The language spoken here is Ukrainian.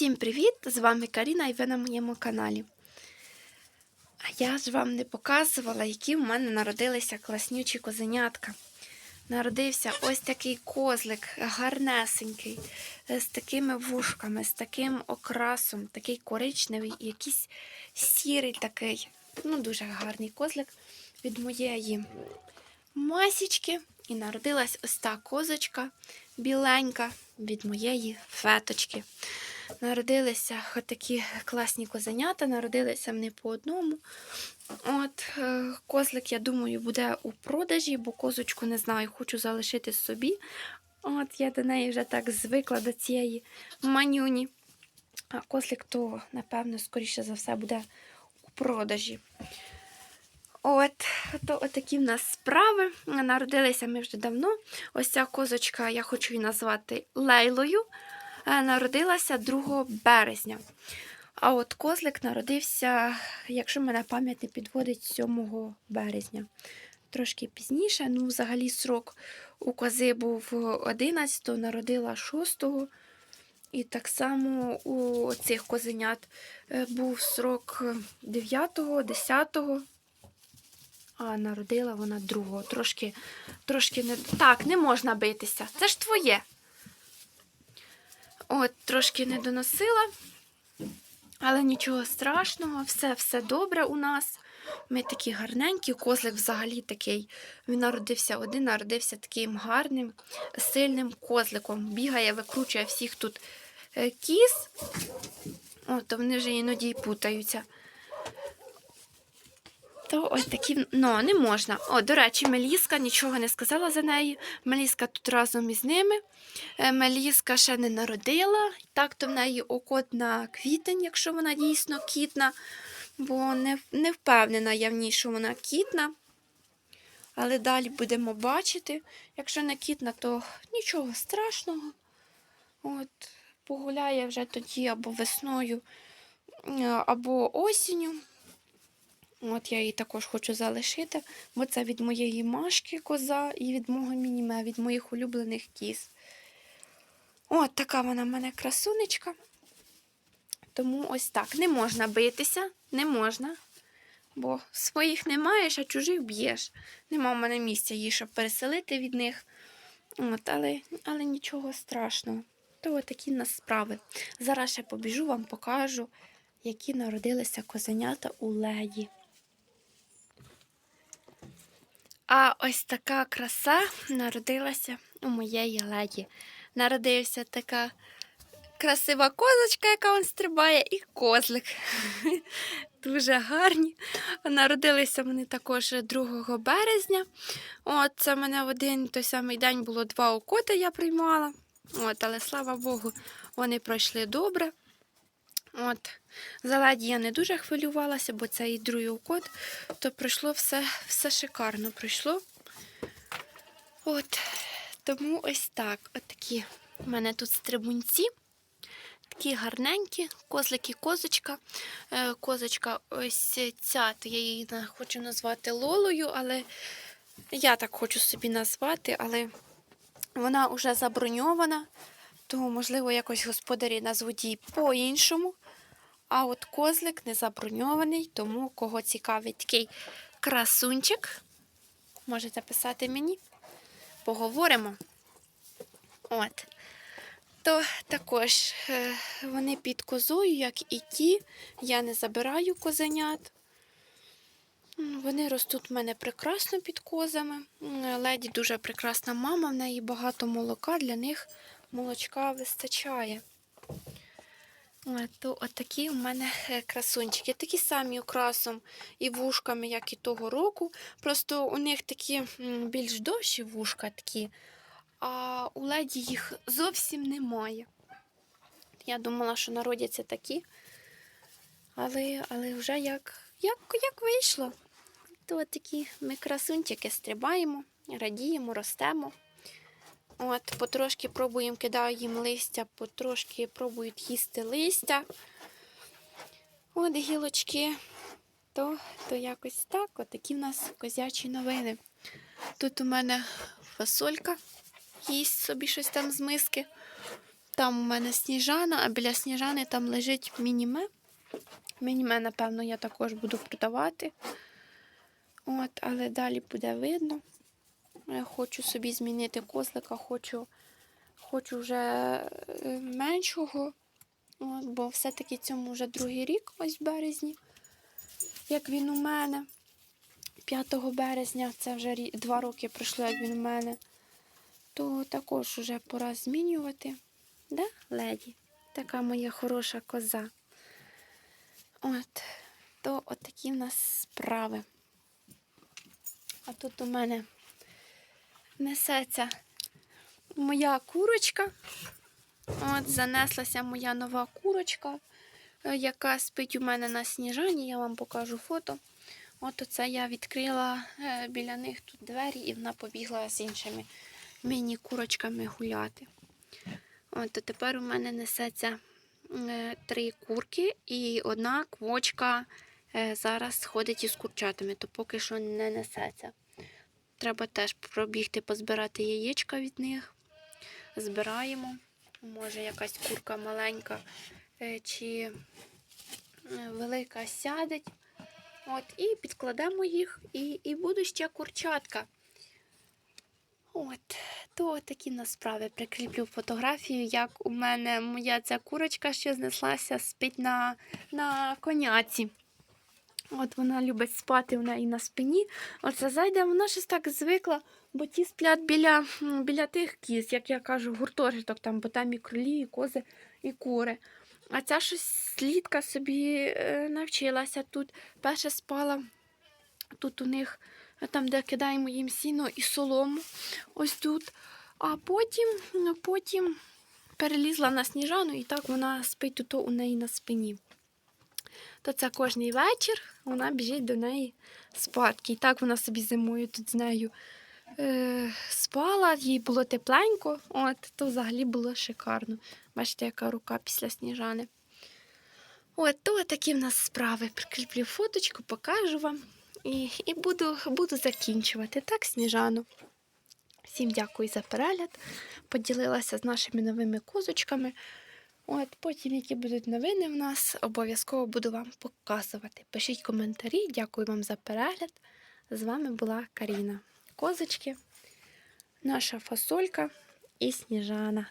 Всім привіт! З вами Каріна і ви на моєму каналі. А я ж вам не показувала, які в мене народилися класнючі козенятка. Народився ось такий козлик, гарнесенький, з такими вушками, з таким окрасом, такий коричневий, якийсь сірий такий. Ну, дуже гарний козлик від моєї масічки. І народилась ось та козочка біленька від моєї феточки. Народилися такі класні козенята, народилися вони по одному. От, е, Козлик, я думаю, буде у продажі, бо козочку не знаю, хочу залишити собі. От Я до неї вже так звикла до цієї манюні. А козлик, то, напевно, скоріше за все, буде у продажі. От, то отакі в нас справи. Народилися ми вже давно. Ось ця козочка, я хочу її назвати Лейлою. Е, Народилася 2 березня. А от козлик народився, якщо мене пам'ять не підводить, 7 березня. Трошки пізніше, ну, взагалі, срок у кози був 11, народила 6. І так само у цих козенят е, був срок 9, 10. А народила вона другого. Трошки, трошки не. Так, не можна битися. Це ж твоє. От, трошки не доносила, але нічого страшного, все, все добре у нас. Ми такі гарненькі, козлик взагалі такий. Він народився один, народився таким гарним, сильним козликом. Бігає, викручує всіх тут е, кіз. О, то вони вже іноді й путаються. То ось такі, ну, не можна. О, до речі, Меліска нічого не сказала за неї. Меліска тут разом із ними. Е, Меліска ще не народила. Так, то в неї окот на квітень, якщо вона дійсно кітна, бо не, не впевнена я в ній, що вона кітна. Але далі будемо бачити. Якщо не кітна, то нічого страшного. От, погуляє вже тоді або весною, е, або осінню. От я її також хочу залишити, бо це від моєї машки коза і від мого мініме, від моїх улюблених кіз. От така вона в мене красунечка. Тому ось так. Не можна битися, не можна. Бо своїх не маєш, а чужих б'єш. Нема в мене місця її, щоб переселити від них. От, але, але нічого страшного. То такі нас справи. Зараз ще побіжу, вам покажу, які народилися козенята у леді. А ось така краса народилася у моєї леді. Народився така красива козочка, яка он стрибає, і козлик. Дуже гарні. Народилися вони також 2 березня. От це мене в один той самий день було два окоти, я приймала. От, але слава Богу, вони пройшли добре. От, за леді я не дуже хвилювалася, бо це і другий укот, то пройшло все, все шикарно пройшло. От, тому ось так. От такі в мене тут стрибунці. Такі гарненькі, козлик і козочка. Е, Козочка ось ця, то я її хочу назвати Лолою, але я так хочу собі назвати, але вона вже заброньована, то, можливо, якось господарі назвуть її по-іншому. А от козлик не заброньований, тому кого цікавить такий красунчик, можете писати мені. Поговоримо. От. То також е, вони під козою, як і ті. Я не забираю козенят. Вони ростуть в мене прекрасно під козами. Леді дуже прекрасна мама, в неї багато молока, для них молочка вистачає. От, то от такі у мене е, красунчики. Такі самі окрасом і вушками, як і того року. Просто у них такі більш довші вушка такі, а у леді їх зовсім немає. Я думала, що народяться такі, але, але вже як, як, як вийшло. То такі ми красунчики стрибаємо, радіємо, ростемо. От, потрошки пробуємо, кидаю їм листя, потрошки пробують їсти листя. От гілочки. То, то якось так. От такі в нас козячі новини. Тут у мене фасолька їсть собі щось там з миски. там у мене сніжана, а біля сніжани там лежить мініме. Мініме, напевно, я також буду продавати. От, але далі буде видно. Я хочу собі змінити козлика, хочу, хочу вже е, меншого. От, бо все-таки цьому вже другий рік, ось в березні, як він у мене. 5 березня, це вже два роки пройшло, як він у мене, то також вже пора змінювати. Да, леді? Така моя хороша коза. От, то от такі в нас справи. А тут у мене несеться моя курочка. От, занеслася моя нова курочка, е, яка спить у мене на сніжані. Я вам покажу фото. От оце я відкрила е, біля них тут двері, і вона побігла з іншими міні-курочками гуляти. От, то тепер у мене несеться е, три курки, і одна квочка зараз ходить із курчатами, то поки що не несеться. Треба теж пробігти, позбирати яєчка від них. Збираємо. Може, якась курка маленька е, чи е, велика сядеть. От, і підкладемо їх, і, і буде ще курчатка. От, то такі в нас справи. Прикріплю фотографію, як у мене моя ця курочка, що знеслася, спить на, на коняці. От вона любить спати в неї на спині. Оце зайде, вона щось так звикла, бо ті сплять біля, біля тих кіз, як я кажу, гуртожиток там, бо там і кролі, і кози, і кури. А ця щось слідка собі е, навчилася тут. Перше спала тут у них, е, там, де кидаємо їм сіно і солому, ось тут. А потім, ну, потім перелізла на сніжану, і так вона спить тут у неї на спині. То це кожний вечір вона біжить до неї спадки. І так вона собі зимою тут з нею е, спала, їй було тепленько, от, то взагалі було шикарно. Бачите, яка рука після сніжани. От, то такі в нас справи. Прикріплю фоточку, покажу вам. І, і буду, буду закінчувати. Так, сніжану. Всім дякую за перегляд. Поділилася з нашими новими козочками. От, потім, які будуть новини в нас, обов'язково буду вам показувати. Пишіть коментарі, дякую вам за перегляд. З вами була Каріна. Козочки, наша фасолька і сніжана.